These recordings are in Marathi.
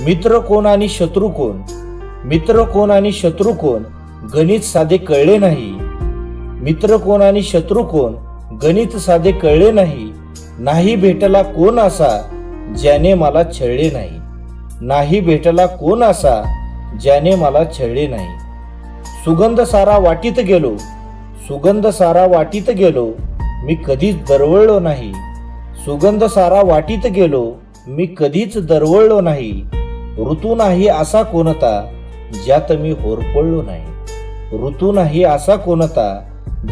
मित्र कोण आणि शत्रू कोण? मित्र कोण आणि शत्रू कोण? गणित साधे कळले नाही. मित्र कोण आणि शत्रू कोण? गणित साधे कळले नाही. नाही भेटला कोण असा ज्याने मला छळले नाही. नाही भेटला कोण असा ज्याने मला छळले नाही. सुगंध सारा वाटीत गेलो. सुगंध सारा वाटीत गेलो. मी कधीच दरवळलो नाही. सुगंध सारा वाटीत गेलो. मी कधीच दरवळलो नाही. ऋतू नाही असा कोणता ज्यात मी होरपळलो नाही. ऋतू नाही असा कोणता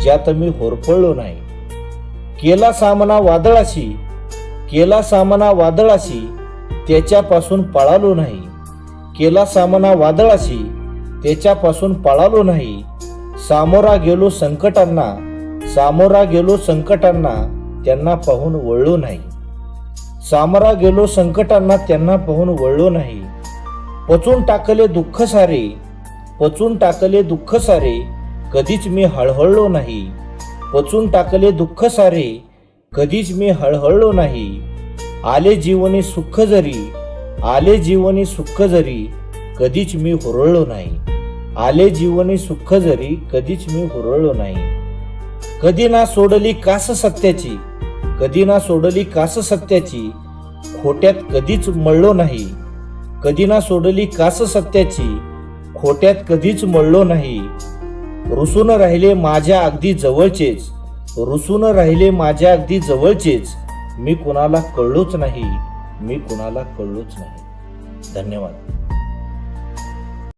ज्यात मी होरपळलो नाही. केला सामना वादळाशी केला सामना वादळाशी त्याच्यापासून पळालो नाही. केला सामना वादळाशी त्याच्यापासून पळालो नाही. सामोरा गेलो संकटांना सामोरा गेलो संकटांना त्यांना पाहून वळलो नाही. सामरा गेलो संकटांना त्यांना पाहून वळलो नाही. पचून टाकले दुःख सारे पचून टाकले दुःख सारे कधीच मी हळहळलो नाही. पचून टाकले दुःख सारे कधीच मी हळहळलो नाही. आले जीवनी सुख जरी आले जीवनी सुख जरी कधीच मी हुरळलो नाही. आले जीवनी सुख जरी कधीच मी हुरळलो नाही. कधी ना सोडली कास सत्याची कधी ना सोडली कास सत्याची खोट्यात कधीच मळलो नाही. कधी ना सोडली कास सत्याची खोट्यात कधीच मळलो नाही. रुसून राहिले माझ्या अगदी जवळचेच रुसून राहिले माझ्या अगदी जवळचेच मी कुणाला कळलोच नाही मी कुणाला कळलोच नाही. धन्यवाद.